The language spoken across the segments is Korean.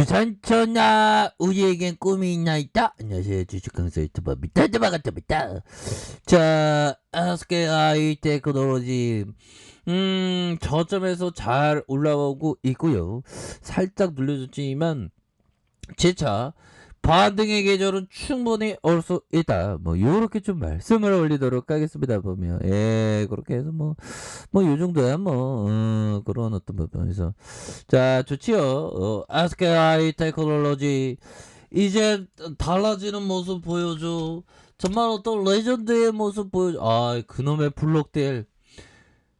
주산천하 우리에겐 꿈이 있나 있다? 안녕하세요. 주식 강사 유튜버 미타드바가타입니다. 자 아스케 아이 테크놀로지. 음 저점에서 잘 올라오고 있고요. 살짝 눌려줬지만 제차 반등의 계절은 충분히 올 수 있다. 뭐 요렇게 좀 말씀을 올리도록 하겠습니다. 보면 예 그렇게 해서 뭐 뭐 요 정도야 뭐 어, 그런 어떤 부분에서 자 좋지요. 어, 아스케아이 테크놀로지 이제 달라지는 모습 보여줘. 정말 어떤 레전드의 모습 보여줘. 아 그놈의 블록들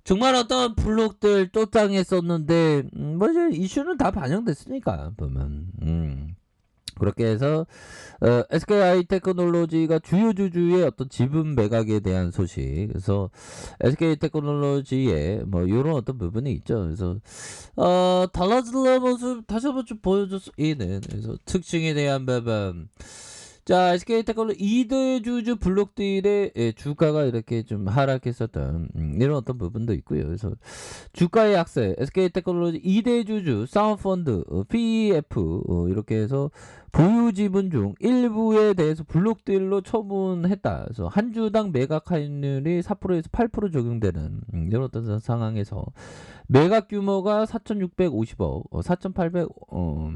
정말 어떤 블록들 또 당했었는데 음, 뭐 이슈는 다 반영됐으니까 보면 음. 그렇게 해서 어, SKI 테크놀로지가 주요 주주의 어떤 지분 매각에 대한 소식. 그래서 SK 테크놀로지에 뭐 이런 어떤 부분이 있죠. 그래서 어, 달라지는 모습 다시 한번 좀 보여줬 이는 그래서 특징에 대한 부분. 자, SK 테크놀로지 2대 주주 블록들의 예, 주가가 이렇게 좀 하락했었던 음, 이런 어떤 부분도 있고요. 그래서 주가의 약세, SK 테크놀로지 2대 주주, 사운펀드, 어, PEF 어, 이렇게 해서 보유 지분 중 일부에 대해서 블록들로 처분했다. 그래서 한 주당 매각 할인율이 4%에서 8% 적용되는 음, 이런 어떤 상황에서 매각 규모가 4,650억, 어, 4,800, 어,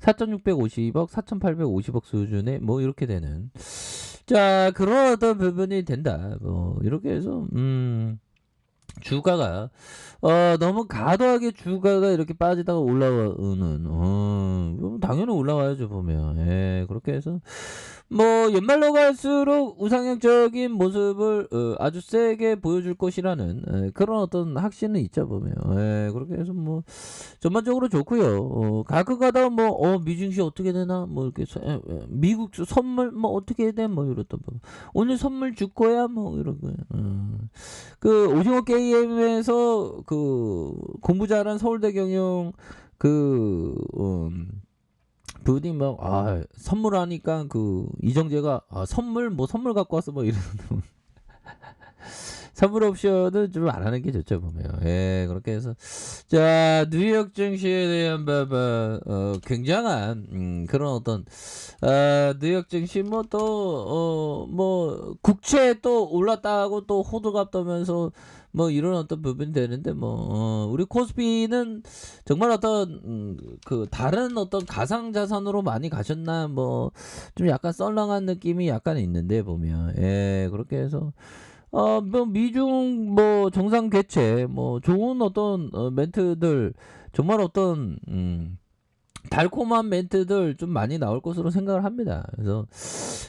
4,650억, 4,850억 수준에 뭐 이렇게 되는 자 어떤 부분이 된다. 뭐 이렇게 해서 음. 주가가 어 너무 과도하게 주가가 이렇게 빠지다가 올라오는 어 당연히 올라와야죠 보면. 예 그렇게 해서 뭐 연말로 갈수록 우상향적인 모습을 어, 아주 세게 보여줄 것이라는 예, 그런 어떤 확신은 있죠 보면. 예 그렇게 해서 뭐 전반적으로 좋고요. 어, 가끔 가다가 뭐어 미증시 어떻게 되나? 뭐 이렇게 서- 예, 예, 미국 선물 뭐 어떻게 돼뭐 이렇다 뭐 오늘 선물 줄 거야? 뭐 이런 거. 어. 그 오징어 게임 에서 그 공부 잘한 서울대 경영 그 음, 분이 막아 선물하니까 그 이정재가 아 선물 뭐 선물 갖고 왔어 뭐 이러는 선물 옵션은 좀 안 하는 게 좋죠 보면. 예 그렇게 해서. 자 뉴욕 증시에 대한 부분 어, 굉장한 음, 그런 어떤 아, 뉴욕 증시 뭐또어뭐 국채 또 올랐다고 또 호들갑 떠면서 뭐 이런 어떤 부분이 되는데 뭐 어, 우리 코스피는 정말 어떤 음, 그 다른 어떤 가상 자산으로 많이 가셨나 뭐 좀 약간 썰렁한 느낌이 약간 있는데 보면. 예 그렇게 해서 어, 뭐, 미중, 뭐, 정상 개최, 뭐, 좋은 어떤, 어, 멘트들, 정말 어떤, 음, 달콤한 멘트들 좀 많이 나올 것으로 생각을 합니다. 그래서,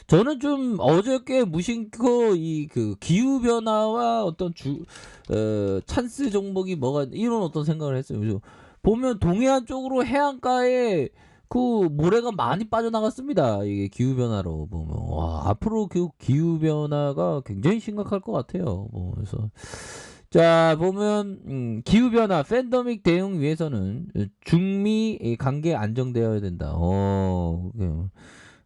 저는 좀 어저께 무심코 이 그 기후 변화와 어떤 주, 어, 찬스 종목이 뭐가, 이런 어떤 생각을 했어요. 그래서 보면 동해안 쪽으로 해안가에 그 모래가 많이 빠져나갔습니다. 이게 기후 변화로 보면 와 앞으로 그 기후 변화가 굉장히 심각할 것 같아요. 뭐 그래서 자 보면 음, 기후 변화 팬더믹 대응 위해서는 중미 관계 안정되어야 된다. 어, 그,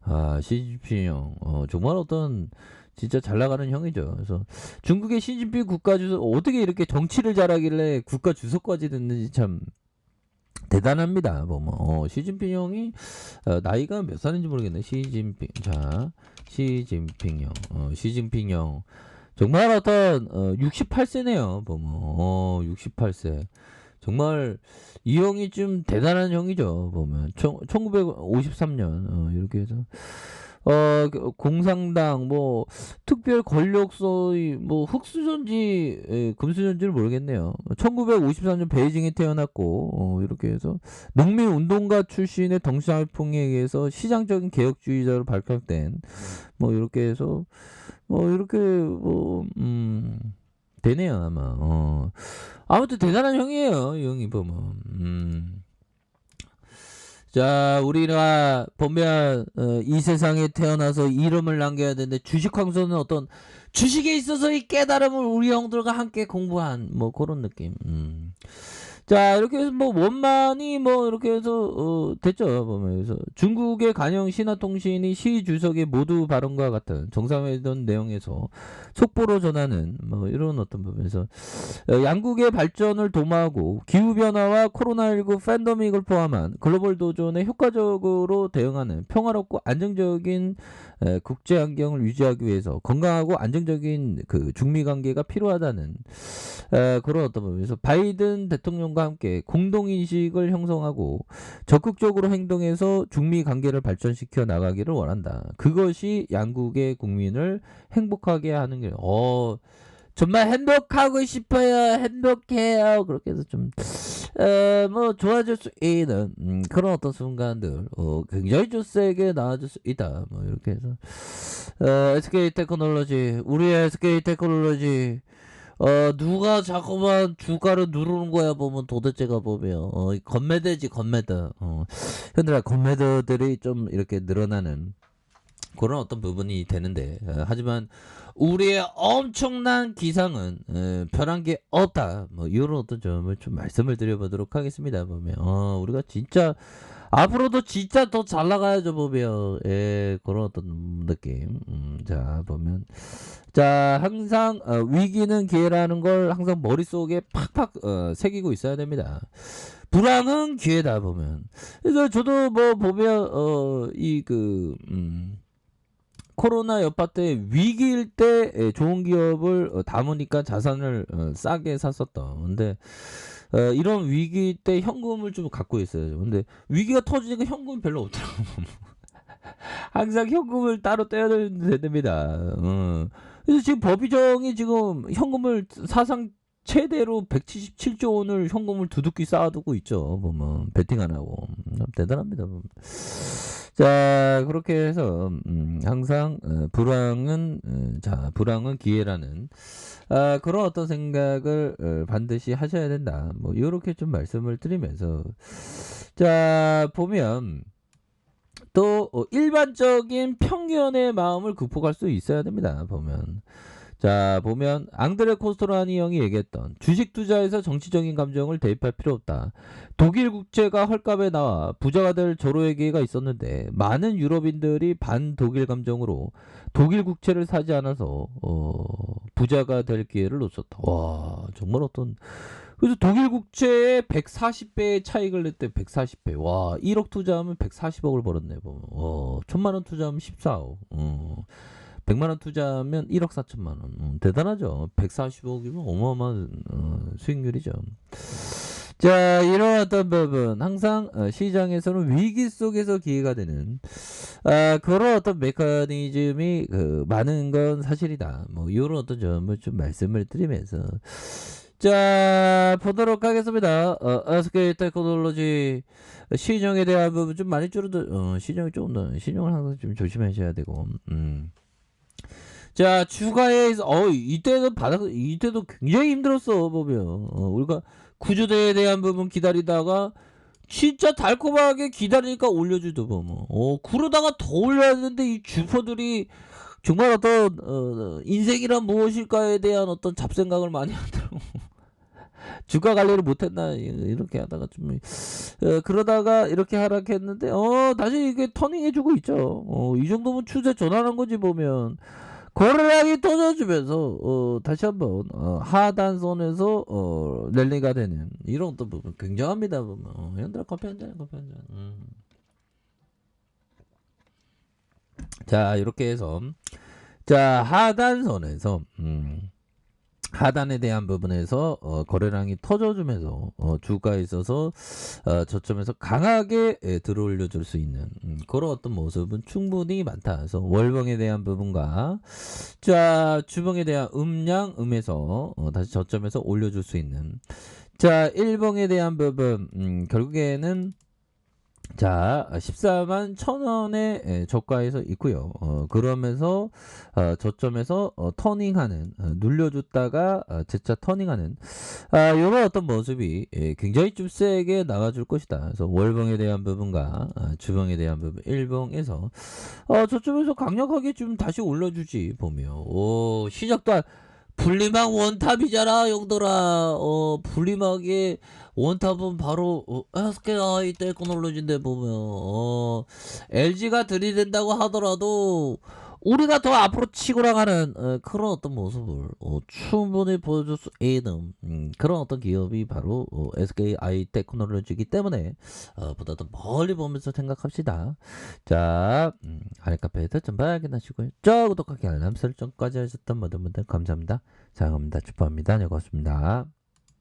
아 시진핑 형 어, 정말 어떤 진짜 잘 나가는 형이죠. 그래서 중국의 시진핑 국가 주석 어떻게 이렇게 정치를 잘하길래 국가 주석까지 됐는지 참 대단합니다. 뭐, 뭐, 어, 시진핑 형이, 어, 나이가 몇 살인지 모르겠네. 시진핑, 자, 시진핑 형, 어, 시진핑 형. 정말 어떤, 어, 68세네요. 뭐, 뭐, 어, 68세. 정말, 이 형이 좀 대단한 형이죠. 보면. 1953년, 어, 이렇게 해서. 어, 그 공상당, 뭐, 특별 권력소의, 뭐, 흑수전지, 예, 금수전지를 모르겠네요. 1953년 베이징에 태어났고, 어, 이렇게 해서, 농민운동가 출신의 덩샤오퐁에 의해서 시장적인 개혁주의자로 발탁된, 뭐, 이렇게 해서, 뭐, 이렇게, 뭐, 음, 되네요, 아마. 어. 아무튼 대단한 형이에요, 이 형이 보면. 음. 자, 우리가 보면 어, 이 세상에 태어나서 이름을 남겨야 되는데 주식 황소는 어떤 주식에 있어서 이 깨달음을 우리 형들과 함께 공부한 뭐 그런 느낌. 음. 자 이렇게 해서 뭐 원만히 뭐 이렇게 해서 어, 됐죠 보면. 그래서 중국의 간영 신화통신이 시 주석의 모두 발언과 같은 정상회담 내용에서 속보로 전하는 뭐 이런 어떤 부분에서 어, 양국의 발전을 도모하고 기후 변화와 코로나19 팬데믹을 포함한 글로벌 도전에 효과적으로 대응하는 평화롭고 안정적인 에, 국제 환경을 유지하기 위해서 건강하고 안정적인 그 중미 관계가 필요하다는 에, 그런 어떤 부분에서 바이든 대통령과 함께 공동 인식을 형성하고 적극적으로 행동해서 중미 관계를 발전시켜 나가기를 원한다. 그것이 양국의 국민을 행복하게 하는 게 어. 정말 행복하고 싶어요. 행복해요. 그렇게 해서 좀, 어, 뭐, 좋아질 수 있는, 음, 그런 어떤 순간들, 어, 굉장히 좀 세게 나아질 수 있다. 뭐, 이렇게 해서, 어, SK 테크놀로지, 우리의 SK 테크놀로지, 어, 누가 자꾸만 주가를 누르는 거야, 보면 도대체가 보면, 어, 건매대지, 건매드. 어, 현들아, 건매드들이 좀 이렇게 늘어나는, 그런 어떤 부분이 되는데 어, 하지만 우리의 엄청난 기상은 어, 변한 게 없다. 뭐 이런 어떤 점을 좀 말씀을 드려보도록 하겠습니다. 보면 어, 우리가 진짜 앞으로도 진짜 더 잘 나가야죠 보면 예, 그런 어떤 느낌. 음, 자 보면 자 항상 어, 위기는 기회라는 걸 항상 머릿속에 팍팍 어, 새기고 있어야 됩니다. 불황은 기회다 보면 그래서 저도 뭐 보면 어이그 음. 코로나 여파 때 위기일 때 에, 좋은 기업을 어, 담으니까 자산을 어, 싸게 샀었던. 근데 어, 이런 위기 때 현금을 좀 갖고 있어요. 근데 위기가 터지니까 현금이 별로 없더라고. 항상 현금을 따로 떼야 됩니다. 어. 그래서 지금 법이정이 지금 현금을 사상 최대로 177조 원을 현금을 두둑히 쌓아두고 있죠. 보면 베팅 안 하고 음, 대단합니다. 자 그렇게 해서 음, 항상 어, 불황은 어, 자 불황은 기회라는 아, 그런 어떤 생각을 어, 반드시 하셔야 된다. 뭐 이렇게 좀 말씀을 드리면서 자 보면 또 어, 일반적인 편견의 마음을 극복할 수 있어야 됩니다. 보면 자 보면 앙드레 코스토라니 형이 얘기했던 주식 투자에서 정치적인 감정을 대입할 필요 없다. 독일 국채가 헐값에 나와 부자가 될 절호의 기회가 있었는데 많은 유럽인들이 반독일 감정으로 독일 국채를 사지 않아서 어, 부자가 될 기회를 놓쳤다. 와 정말 어떤 그래서 독일 국채에 140배의 차익을 냈대 140배. 와 1억 투자하면 140억을 벌었네. 뭐. 어, 천만 원 투자하면 14억. 어. 100만 원 투자하면 1억 4천만 원. 음, 대단하죠. 140억이면 어마어마한 어, 수익률이죠. 자, 이런 어떤 부분 항상 어, 시장에서는 위기 속에서 기회가 되는 아, 그런 어떤 메커니즘이 그, 많은 건 사실이다. 뭐 이런 어떤 점을 좀 말씀을 드리면서 자 보도록 하겠습니다. 어, SK 테크놀로지 시정에 대한 부분 좀 많이 줄어들 어, 시정이 조금 더 시정을 항상 좀 조심하셔야 되고 음. 자 추가해서 어 이때는 바닥 이때도 굉장히 힘들었어 보면. 어, 우리가 구조대에 대한 부분 기다리다가 진짜 달콤하게 기다리니까 올려주도 보면 어 그러다가 더 올려야 되는데 이 주포들이 정말 어떤 어, 인생이란 무엇일까에 대한 어떤 잡생각을 많이 하더라고. 주가 관리를 못했나 이렇게 하다가 좀 어, 그러다가 이렇게 하락했는데 어 다시 이게 터닝해주고 있죠. 어, 이 정도면 추세 전환한 거지 보면 거래량이 터져주면서 어, 다시 한번 어, 하단선에서 어, 랠리가 되는 이런 또 부분 굉장합니다 보면. 어, 현들아 커피 한잔 커피 한잔. 음. 자 이렇게 해서. 자 하단선에서 음, 하단에 대한 부분에서 어, 거래량이 터져주면서 어, 주가에 있어서 어, 저점에서 강하게 예, 들어올려 줄 수 있는 음, 그런 어떤 모습은 충분히 많다. 그래서 월봉에 대한 부분과 자 주봉에 대한 음량 음에서 어, 다시 저점에서 올려줄 수 있는 자 일봉에 대한 부분 음, 결국에는 자, 14만 1000원의 예, 저가에서 있고요. 어, 그러면서 어, 저점에서 어, 터닝하는 어, 눌려줬다가 어, 재차 터닝하는 아, 이런 어떤 모습이 예, 굉장히 좀 세게 나와줄 것이다. 그래서 월봉에 대한 부분과 아, 주봉에 대한 부분, 일봉에서 어, 저점에서 강력하게 좀 다시 올려주지 보며 오, 시작도 안- 분리막 원탑이잖아 형들아. 어 분리막의 원탑은 바로 어, SK 하이 테크놀로지인데 보면 어 LG가 들이댄다고 하더라도 우리가 더 앞으로 치고 나가는 어, 그런 어떤 모습을 어, 충분히 보여줄 수 있는 음, 그런 어떤 기업이 바로 어, SK 하이 테크놀로지이기 때문에 어, 보다 더 멀리 보면서 생각합시다. 자, 음, 아랫카페에서 전방 확인하시고요. 저 구독하기 알람 설정까지 하셨던 모든 분들 감사합니다. 사랑합니다. 축복합니다. 네, 고맙습니다.